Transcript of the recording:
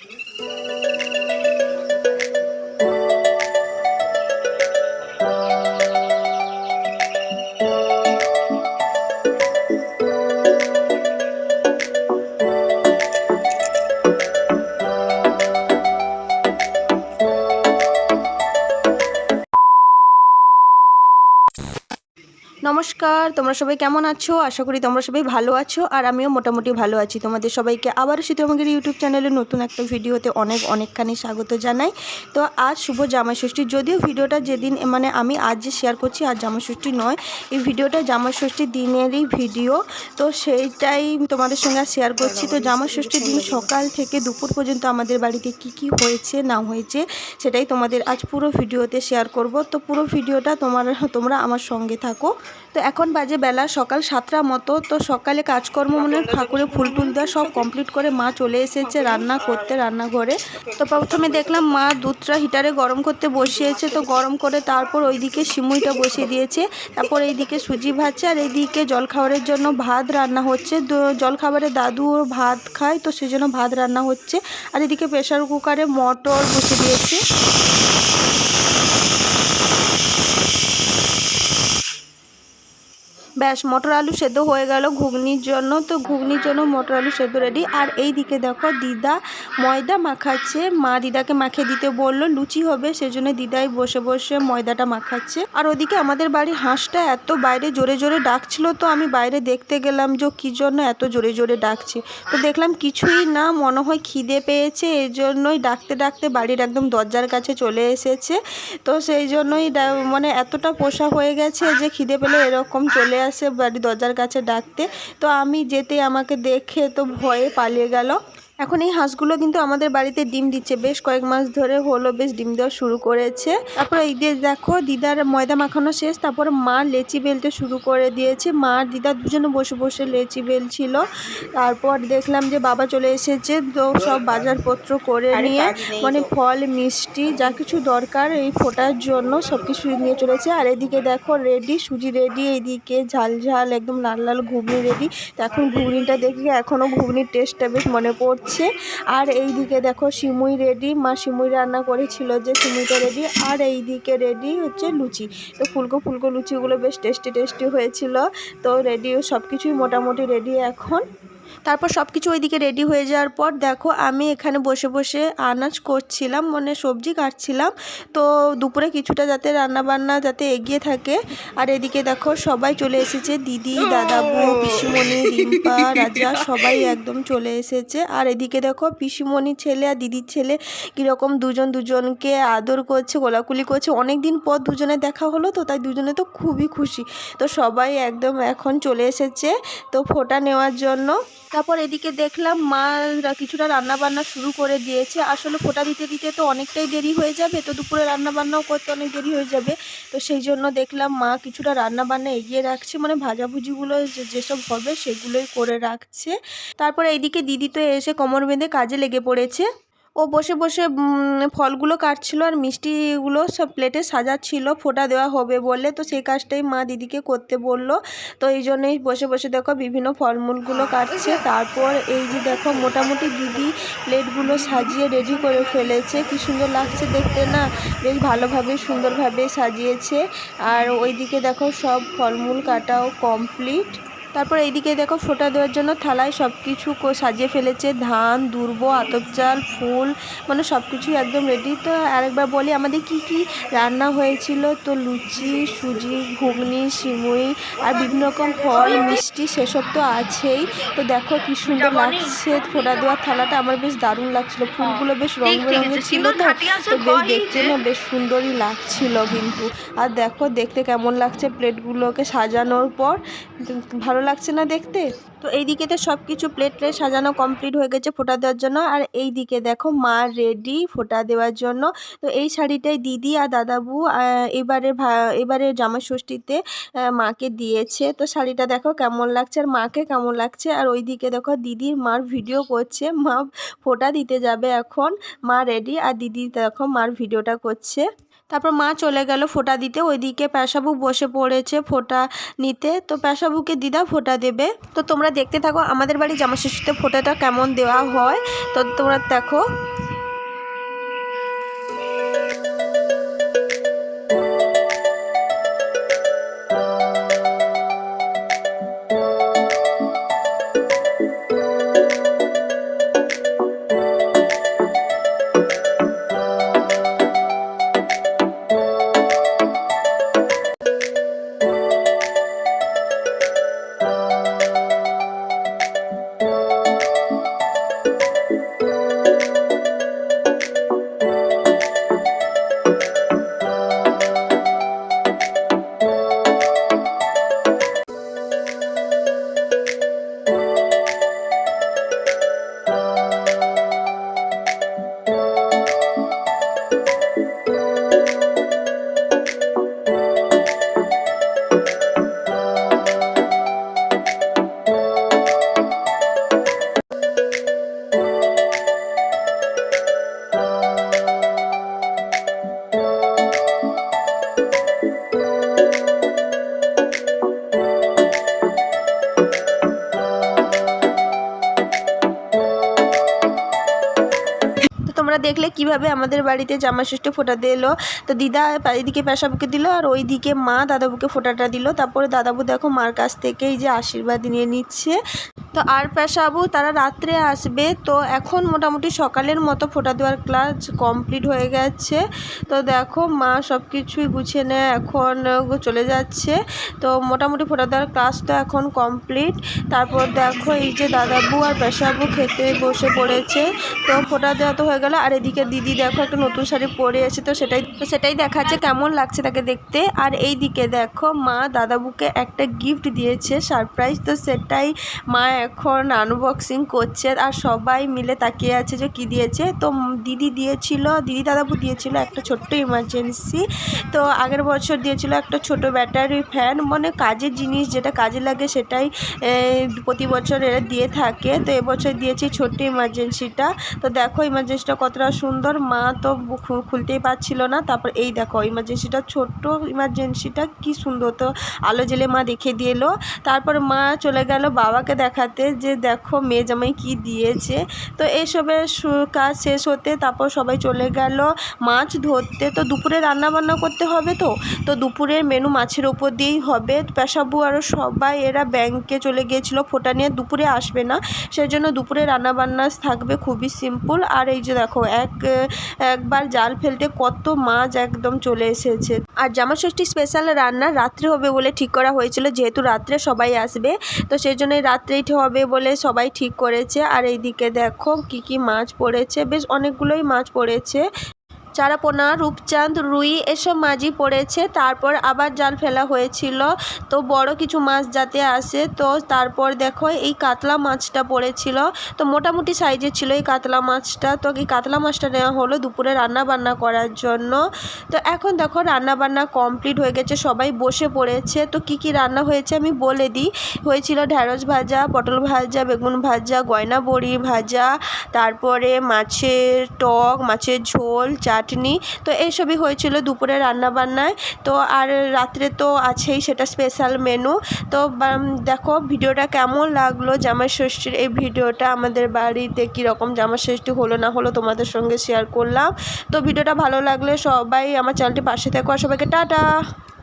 Música নমস্কার, তোমরা সবাই কেমন আছো? আশা করি তোমরা সবাই ভালো আছো আর আমিও মোটামুটি ভালো আছি। তোমাদের সবাইকে আবার শীতলমগির ইউটিউব চ্যানেলে নতুন একটা ভিডিওতে অনেক অনেকখানি স্বাগত জানাই। তো আজ শুভ জামাই ষষ্ঠী যদিও ভিডিওটা যেদিন মানে আমি আজ যে শেয়ার করছি আজ জামাই ষষ্ঠী নয়, এই ভিডিওটা জামাই ষষ্ঠীর দিনেরই ভিডিও। তো সেইটাই তোমাদের সঙ্গে আর শেয়ার করছি। তো জামাই ষষ্ঠীর দিন সকাল থেকে দুপুর পর্যন্ত আমাদের বাড়িতে কি কি হয়েছে, না হয়েছে, সেটাই তোমাদের আজ পুরো ভিডিওতে শেয়ার করব। তো পুরো ভিডিওটা তোমার, তোমরা আমার সঙ্গে থাকো। তো এখন বাজে বেলা, সকাল সাতটা মতো। তো সকালে কাজকর্ম মানে ঠাকুরে ফুল টুল দেওয়া সব কমপ্লিট করে মা চলে এসেছে রান্না করতে রান্নাঘরে। তো প্রথমে দেখলাম মা দুধটা হিটারে গরম করতে বসিয়েছে। তো গরম করে তারপর ওইদিকে সিমুইটা বসিয়ে দিয়েছে। তারপর এইদিকে সুজি ভাজছে আর এইদিকে জলখাবারের জন্য ভাত রান্না হচ্ছে। জলখাবারে দাদু ভাত খায়, তো সেই জন্য ভাত রান্না হচ্ছে। আর এদিকে প্রেশার কুকারে মটর বসিয়ে দিয়েছে। ব্যাস, মটর আলু সেদ্ধ হয়ে গেল ঘুগনির জন্য। তো ঘুগনির জন্য মটর আলু সেদ্ধ রেডি আর এই দিকে দেখো দিদা ময়দা মাখাচ্ছে। মা দিদাকে মাখিয়ে দিতে বলল, লুচি হবে। সেজন্য দিদাই বসে বসে ময়দাটা মাখাচ্ছে। আর ওদিকে আমাদের বাড়ির হাঁসটা এত বাইরে জোরে জোরে ডাকছিল, তো আমি বাইরে দেখতে গেলাম যে কী জন্য এত জোরে জোরে ডাকছে। তো দেখলাম কিছুই না, মনে হয় খিদে পেয়েছে এই জন্যই ডাকতে ডাকতে বাড়ির একদম দরজার কাছে চলে এসেছে। তো সেই জন্যই মানে এতটা পোষা হয়ে গেছে যে খিদে পেলে এরকম চলে আসে বাড়ি দরজার কাছে ডাকতে। তো আমি যেতে আমাকে দেখে তো ভয়ে পালিয়ে গেল। এখন এই হাঁসগুলো কিন্তু আমাদের বাড়িতে ডিম দিচ্ছে। বেশ কয়েক মাস ধরে হলো বেশ ডিম দেওয়া শুরু করেছে। তারপর এই দিয়ে দেখো দিদার ময়দা মাখানো শেষ তারপর মা লেচি বেলতে শুরু করে দিয়েছে। মা আর দিদা দুজনে বসে বসে লেচি বেলছিল। তারপর দেখলাম যে বাবা চলে এসেছে তো সব বাজারপত্র করে নিয়ে মানে ফল মিষ্টি যা কিছু দরকার এই ফোটার জন্য সব কিছু নিয়ে চলেছে। আর এদিকে দেখো রেডি সুজি রেডি এইদিকে ঝাল ঝাল একদম লাল লাল ঘুগনি রেডি। তো এখন ঘুগনিটা দেখি এখনও ঘুগনির টেস্টটা বেশ মনে পড়ছে। আর এই দিকে দেখো সিমুই রেডি। মা সিমুই রান্না করেছিল যে সিমুইটা রেডি। আর এই দিকে রেডি হচ্ছে লুচি। তো ফুলকো ফুলকো লুচিগুলো বেশ টেস্টি টেস্টি হয়েছিল। তো রেডি সব কিছুই মোটামুটি রেডি এখন। তারপর সব কিছু ওইদিকে রেডি হয়ে যাওয়ার পর দেখো আমি এখানে বসে বসে আনাজ করছিলাম মানে সবজি কাটছিলাম। তো দুপুরে কিছুটা যাতে রান্না বান্না যাতে এগিয়ে থাকে। আর এদিকে দেখো সবাই চলে এসেছে, দিদি, দাদাবু, পিসিমণি, রিম্পা, রাজা, সবাই একদম চলে এসেছে। আর এদিকে দেখো পিসিমণির ছেলে আর দিদির ছেলে কীরকম দুজন দুজনকে আদর করছে, কোলাকুলি করছে। অনেক দিন পর দুজনে দেখা হলো তো, তাই দুজনে তো খুবই খুশি। তো সবাই একদম এখন চলে এসেছে, তো ফোটা নেওয়ার জন্য তারপর এদিকে দেখলাম মা কিছুটা রান্না বান্না শুরু করে দিয়েছে। আসলে ফোটা দিতে দিতে তো অনেকটাই দেরি হয়ে যাবে, তো দুপুরে রান্না বান্নাও করতে অনেক দেরি হয়ে যাবে। তো সেই জন্য দেখলাম মা কিছুটা রান্না বান্না এগিয়ে রাখছে মানে ভাজাভুজিগুলো যেসব হবে সেগুলোই করে রাখছে। তারপরে এইদিকে দিদি তো এসে কোমর বেঁধে কাজে লেগে পড়েছে। ও বসে বসে ফলগুলো কাটছিল আর মিষ্টিগুলো সব প্লেটে সাজাচ্ছিল, ফোঁটা দেওয়া হবে বলে। তো সেই কাজটাই মা দিদিকে করতে বলল। তো এই জন্যই বসে বসে দেখো বিভিন্ন ফলমূলগুলো কাটছে। তারপর এই যে দেখো মোটামুটি দিদি প্লেটগুলো সাজিয়ে রেডি করে ফেলেছে। কি সুন্দর লাগছে দেখতে না? বেশ ভালোভাবে, সুন্দরভাবে সাজিয়েছে। আর ওইদিকে দেখো সব ফলমূল কাটাও কমপ্লিট তারপর এইদিকে দেখো ফোটা দেওয়ার জন্য থালায় সব কিছু কো- সাজিয়ে ফেলেছে। ধান দুর্ব আতপ চাল ফুল মানে সব কিছুই একদম রেডি তো আরেকবার বলি আমাদের কি কি রান্না হয়েছিল? তো লুচি সুজি ঘুগনি সিমুই আর বিভিন্ন রকম ফল মিষ্টি সেসব তো আছেই। তো দেখো কি সুন্দর লাগছে। ফোটা দেওয়ার থালাটা আমার বেশ দারুণ লাগছিল। ফুলগুলো বেশ রং বেরঙের ছিল তো তো বেশ দেখতে না বেশ সুন্দরই লাগছিল কিন্তু। আর দেখো দেখতে কেমন লাগছে প্লেটগুলোকে সাজানোর পর। ভালো লাগছে না দেখতে? তো এইদিকে তো সব কিছু প্লেট প্লেট সাজানো কমপ্লিট হয়ে গেছে ফোটা দেওয়ার জন্য। আর এই দিকে দেখো মা রেডি ফোটা দেওয়ার জন্য। তো এই শাড়িটাই দিদি আর দাদাবু এবারে এবারে জামা ষষ্ঠীতে মাকে দিয়েছে। তো শাড়িটা দেখো কেমন লাগছে আর মাকে কেমন লাগছে। আর ওই দিকে দেখো দিদির মার ভিডিও করছে। মা ফোটা দিতে যাবে এখন। মা রেডি আর দিদি দেখো মার ভিডিওটা করছে। তারপর মা চলে গেল ফোঁটা দিতে। ওইদিকে পেশাবু বসে পড়েছে ফোঁটা নিতে। তো পেশাবুকে দিদা ফোঁটা দেবে। তো তোমরা দেখতে থাকো আমাদের বাড়ি জামাশিষ্ঠিতে ফোটাটা কেমন দেওয়া হয়। তো তোমরা দেখো। দেখলে কীভাবে আমাদের বাড়িতে জামা ফোঁটা দিলো তো দিদা এদিকে পেশাবুকে দিল আর ওইদিকে মা দাদাবুকে ফোঁটাটা দিল। তারপরে দাদাবু দেখো মার কাছ থেকে এই যে আশীর্বাদ নিয়ে নিচ্ছে। তো আর পেশাবু তারা রাত্রে আসবে। তো এখন মোটামুটি সকালের মতো ফোটা দেওয়ার ক্লাস কমপ্লিট হয়ে গেছে। তো দেখো মা সব কিছুই গুছিয়ে নেয়, এখন চলে যাচ্ছে। তো মোটামুটি ফোটা দেওয়ার ক্লাস তো এখন কমপ্লিট। তারপর দেখো এই যে দাদাবু আর পেশাবু খেতে বসে পড়েছে। তো ফোঁটা দেওয়া তো হয়ে গেল। আর এদিকে দিদি দেখো একটা নতুন শাড়ি পরে আছে, তো সেটাই তো সেটাই দেখাচ্ছে কেমন লাগছে তাকে দেখতে। আর এই দিকে দেখো মা দাদাবুকে একটা গিফট দিয়েছে সারপ্রাইজ তো সেটাই মা এখন আনবক্সিং করছে আর সবাই মিলে তাকিয়ে আছে যে কি দিয়েছে। তো দিদি দিয়েছিল, দিদি দাদাবু দিয়েছিল একটা ছোট্ট ইমার্জেন্সি তো আগের বছর দিয়েছিল একটা ছোট ব্যাটারি ফ্যান মানে কাজের জিনিস যেটা কাজে লাগে সেটাই প্রতি বছর এরা দিয়ে থাকে। তো এবছর দিয়েছি ছোট্ট ইমার্জেন্সিটা তো দেখো ইমার্জেন্সিটা কতটা সুন্দর, মা তো খুলতেই পারছিল না। তারপর এই দেখো ইমার্জেন্সিটা ছোট্ট ইমার্জেন্সিটা কি সুন্দর তো, আলো জেলে মা দেখে দিয়ে এলো। তারপর মা চলে গেল বাবাকে দেখাতে যে, দেখো, মেয়ে জামাই কী দিয়েছে। তো এইসবের কাজ শেষ হতে তারপর সবাই চলে গেল। মাছ ধরতে তো দুপুরে রান্না বান্না করতে হবে তো? তো দুপুরের মেনু মাছের ওপর দিয়েই হবে। পেশাবু আরও সবাই, এরা ব্যাংকে চলে গিয়েছিল, ফোটা নিয়ে দুপুরে আসবে না। সেই জন্য দুপুরে রান্না বান্না থাকবে খুবই সিম্পল আর এই যে দেখো এক, একবার জাল ফেলতে কত মাছ একদম চলে এসেছে। আর জামা ষষ্ঠী স্পেশাল রান্না রাত্রে হবে বলে ঠিক করা হয়েছিল, যেহেতু রাত্রে সবাই আসবে, তো সেই জন্যই রাত্রেই হবে বলে সবাই ঠিক করেছে। আর এইদিকে দেখো কি কি মাছ পড়েছে, বেশ অনেকগুলোই মাছ পড়েছে। চারাপোনা, রূপচাঁদ, রুই এসব মাছই পড়েছে। তারপর আবার জাল ফেলা হয়েছিল। তো বড় কিছু মাছ যাতে আসে, তো তারপর দেখো এই কাতলা মাছটা পড়েছিল। তো মোটামুটি সাইজের ছিল এই কাতলা মাছটা। তো এই কাতলা মাছটা নেওয়া হলো দুপুরে রান্না বান্না করার জন্য। তো এখন দেখো রান্না বান্না কমপ্লিট হয়ে গেছে, সবাই বসে পড়েছে। তো কি কি রান্না হয়েছে আমি বলে দিই। হয়েছিল ঢ্যাঁড়স ভাজা, পটল ভাজা, বেগুন ভাজা, গয়না বড়ি ভাজা, তারপরে মাছের টক, মাছের ঝোল চাটনি তো এইসবই হয়েছিল দুপুরে রান্নাবান্নায়। তো আর রাত্রে তো আছেই সেটা স্পেশাল মেনু তো দেখো ভিডিওটা কেমন লাগল জামা ষষ্ঠীর এই ভিডিওটা? আমাদের বাড়িতে কীরকম জামা ষষ্ঠী হলো না হলো তোমাদের সঙ্গে শেয়ার করলাম। তো ভিডিওটা ভালো লাগলে সবাই আমার চ্যানেলটি পাশে থাকো আর সবাইকে টাটা!